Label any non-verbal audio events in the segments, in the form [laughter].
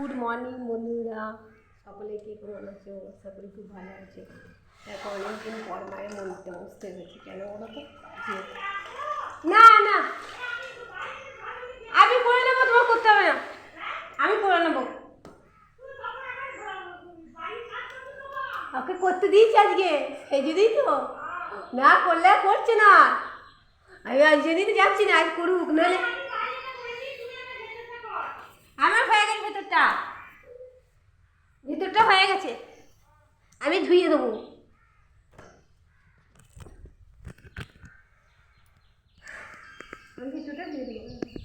Good morning বন্ধুরা। সকলে কি কেমন আছো? সকলে খুব ভালো আছে। দেখো, অনেকদিন পর মায়ের মন্দিরটা বসতে হয়েছে কেন বলো তো? না না। আমি করে নেব, তোমার করতে হবে না। আমি করে নেব। ওকে করতে দিয়েছি আজকে। সেই জন্যই তো। না করলে করছে না। আমি আজ জন্যই যাচ্ছি না, আজ করুক নাহলে আমার হয়ে গেছে ভেতরটা ভেতরটা হয়ে গেছে। আমি ধুয়ে দেবো। কিছুটা ধুয়ে দেবো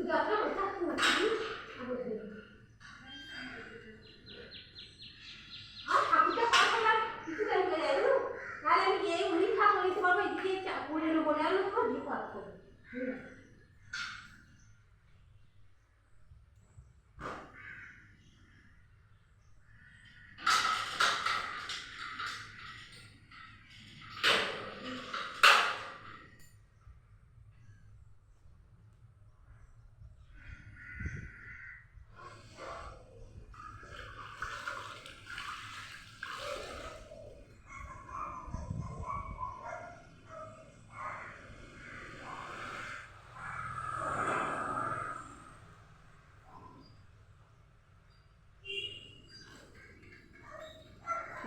যত্ন [laughs] করতে হবে না। আবার ধুয়ে দেবো। আর ঠাকুরটা পার করলাম, কিছু টাইম হয়ে যায়, জানো? নাহলে আমি গিয়ে উনি ঠাকুর নিতে পারব, এদিকে চা- করে নেব, নাহলে সব বিপদ হবে। হুম।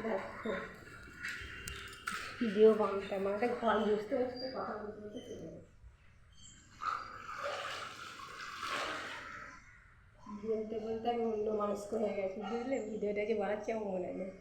দেখো ভিডিও বানাতে আমাকে ঘর বুঝতে বুঝতে কথা বলতে বলতে বলতে বলতে আমি অন্য মানুষ হয়ে গেছি, বুঝলে? ভিডিওটা যে বানাচ্ছি আমার মনে নেই।